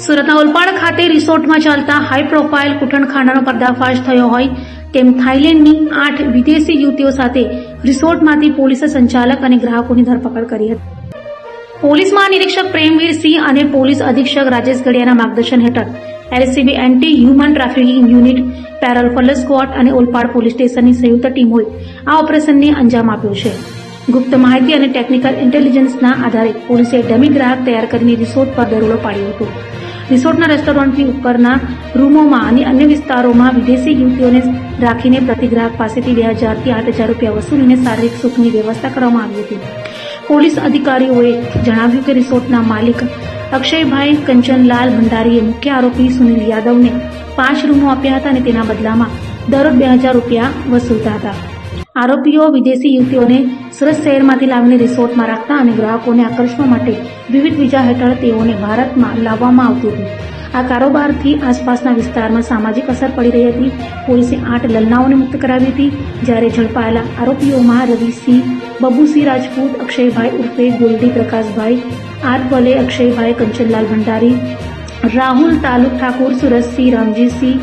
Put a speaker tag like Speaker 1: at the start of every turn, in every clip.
Speaker 1: સુરતના ઓલપાડ ખાતે રિસોર્ટમાં ચાલતા હાઈ પ્રોફાઇલ કૂટણખાનાનો પર્દાફાશ થયો હોય તેમ થાઇલેન્ડની આઠ વિદેશી યુવતીઓ સાથે રિસોર્ટમાંથી પોલીસે સંચાલક અને ગ્રાહકોની ધરપકડ કરી હતી. પોલીસ મહાનિરીક્ષક પ્રેમવીર સિંહ અને પોલીસ અધિક્ષક રાજેશ ગડિયાના માર્ગદર્શન હેઠળ LCB anti human trafficking unit, parole furlough squad અને ઓલપાડ પોલીસ સ્ટેશનની સંયુક્ત ટીમોએ આ ઓપરેશનને અંજામ આપ્યો છે. ગુપ્ત માહિતી અને ટેકનિકલ ઇન્ટેલિજન્સના આધારે પોલીસે ડમી ગ્રાહક તૈયાર કરીને રિસોર્ટ પર દરોડો પાડ્યો હતો. રિસોર્ટના રેસ્ટોરન્ટથી ઉપરના રૂમોમાં અને અન્ય વિસ્તારોમાં વિદેશી યુવતીઓને રાખીને પ્રતિ ગ્રાહક પાસેથી બે હજારથી આઠ હજાર રૂપિયા વસૂલીને શારીરિક સુખની વ્યવસ્થા કરવામાં આવી હતી. પોલીસ અધિકારીઓએ જણાવ્યું કે રિસોર્ટના માલિક અક્ષયભાઈ કંચનલાલ ભંડારીએ મુખ્ય આરોપી સુનિલ યાદવને પાંચ રૂમો આપ્યા હતા અને તેના બદલામાં દરરોજ બે હજાર રૂપિયા વસૂલતા હતા. આરોપીઓ વિદેશી યુવતીઓને સુરત શહેરમાંથી લાવીને રિસોર્ટમાં રાખતા અને ગ્રાહકોને આકર્ષવા માટે વિવિધ વિઝા હેઠળ તેઓને ભારતમાં લાવવામાં આવતી હતી. આ કારોબારથી આસપાસના વિસ્તારમાં સામાજિક અસર પડી રહી હતી. પોલીસે આઠ લલનાઓને મુક્ત કરાવી હતી, જ્યારે ઝડપાયેલા આરોપીઓમાં રવિસિંહ, બબુસિંહ રાજપૂત, અક્ષયભાઈ ઉર્ફે ગોલ્ડી પ્રકાશભાઈ, આર વલે અક્ષયભાઈ કંચનલાલ ભંડારી, રાહુલ તાલુક ઠાકોર, સુરજસિંહ રામજીસિંહ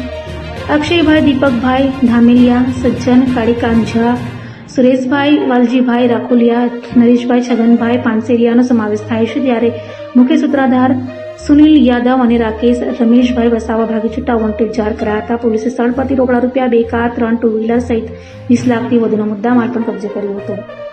Speaker 1: અક્ષયભાઈ, દીપકભાઈ, ધામેલિયા, સજ્જન કાળીકાંત ઝા સુરેશભાઈ, વાલજીભાઈ, રાખોલિયા, નરેશભાઈ, છગનભાઈ, પાનસેરિયાનો સમાવેશ થાય છે. ત્યારે મુખ્ય સૂત્રાધાર સુનિલ યાદવ અને રાકેશ રમેશભાઈ વસાવા ભાગે છૂટા વોન્ટેડ જાહેર કરાયા હતા. પોલીસે સ્થળ પરથી રોકડા રૂપિયા બે કાર, ત્રણ ટુ વ્હીલર સહિત વીસ લાખથી વધુનો મુદ્દામાલ પણ કબજે કર્યો હતો.